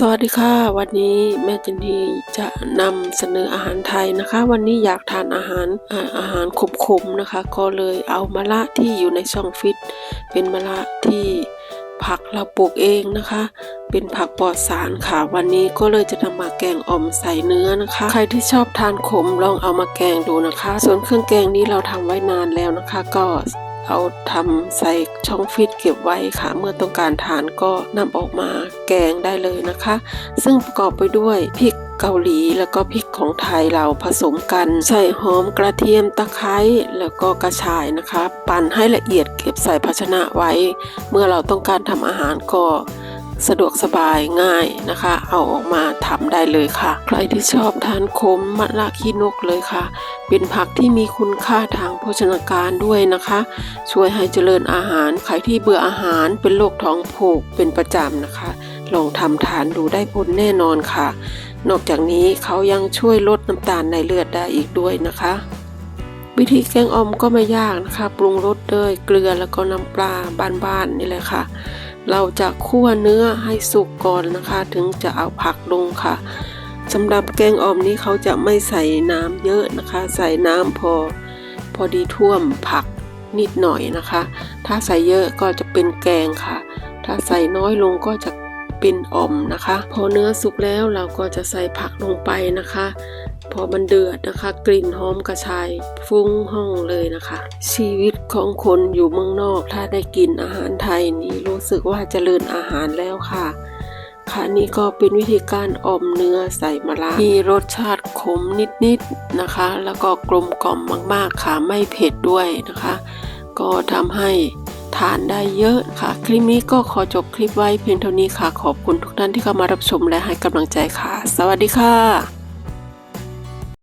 สวัสดีค่ะ วันนี้แม่จันทีจะนำเสนออาหารไทยนะคะ วันนี้อยากทานอาหารอาอาหารขมๆนะคะ ก็เลยเอามะระที่อยู่ในช่องฟิต เป็นมะระที่ผักเราปลูกเองนะคะ เป็นผักปลอดสารค่ะ วันนี้ก็เลยจะนำมาแกงอ่อมใส่เนื้อนะคะ ใครที่ชอบทานขมลองเอามาแกงดูนะคะ ส่วนเครื่องแกงนี้เราทำไว้นานแล้วนะคะ ก็ เอาทำใส่ช่องฟิตเก็บไว้ค่ะ เมื่อต้องการทานก็นำออกมาแกงได้เลยนะคะ ซึ่งประกอบไปด้วยพริกเกาหลีแล้วก็พริกของไทยเราผสมกัน ใส่หอมกระเทียมตะไคร้แล้วก็กระชายนะคะ ปั่นให้ละเอียดเก็บใส่ภาชนะไว้ เมื่อเราต้องการทำอาหารก็ สะดวกสบายง่ายนะคะ เอาออกมาทำได้เลยค่ะ ใครที่ชอบทานขมมะละขี้นกเลยค่ะ เป็นผักที่มีคุณค่าทางโภชนาการด้วยนะคะ ช่วยให้เจริญอาหาร ใครที่เบื่ออาหารเป็นโรคท้องผูกเป็นประจำนะคะ ลองทำทานดูได้ผลแน่นอนค่ะ นอกจากนี้เขายังช่วยลดน้ำตาลในเลือดได้อีกด้วยนะคะวิธีแกงออมก็ไม่ยากนะคะ ปรุงรสด้วยเกลือแล้วก็น้ำปลาบ้านๆนี่แหละค่ะ เราจะคั่วเนื้อให้สุกก่อนนะคะ ถึงจะเอาผักลงค่ะสำหรับแกงอ่อมนี้เขาจะไม่ใส่น้ำเยอะนะคะ ใส่น้ำพอพอดีท่วมผักนิดหน่อยนะคะ ถ้าใส่เยอะก็จะเป็นแกงค่ะ ถ้าใส่น้อยลงก็จะเป็นอ่อมนะคะ พอเนื้อสุกแล้วเราก็จะใส่ผักลงไปนะคะ พอมันเดือดนะคะ กลิ่นหอมกระชายฟุ้งห้องเลยนะคะ ชีวิตของคนอยู่เมืองนอกถ้าได้กินอาหารไทยนี้ สึกว่าเจริญอาหารแล้วค่ะค่ะนี่ก็เป็นวิธีการอ่อมเนื้อใส่มะระมีรสชาติขมนิดๆนะคะ แล้วก็กลมกล่อมมากๆค่ะไม่เผ็ดด้วยนะคะ ก็ทำให้ทานได้เยอะค่ะ คลิปนี้ก็ขอจบคลิปไว้เพียงเท่านี้ค่ะ ขอบคุณทุกท่านที่เข้ามารับชมและให้กำลังใจค่ะ สวัสดีค่ะ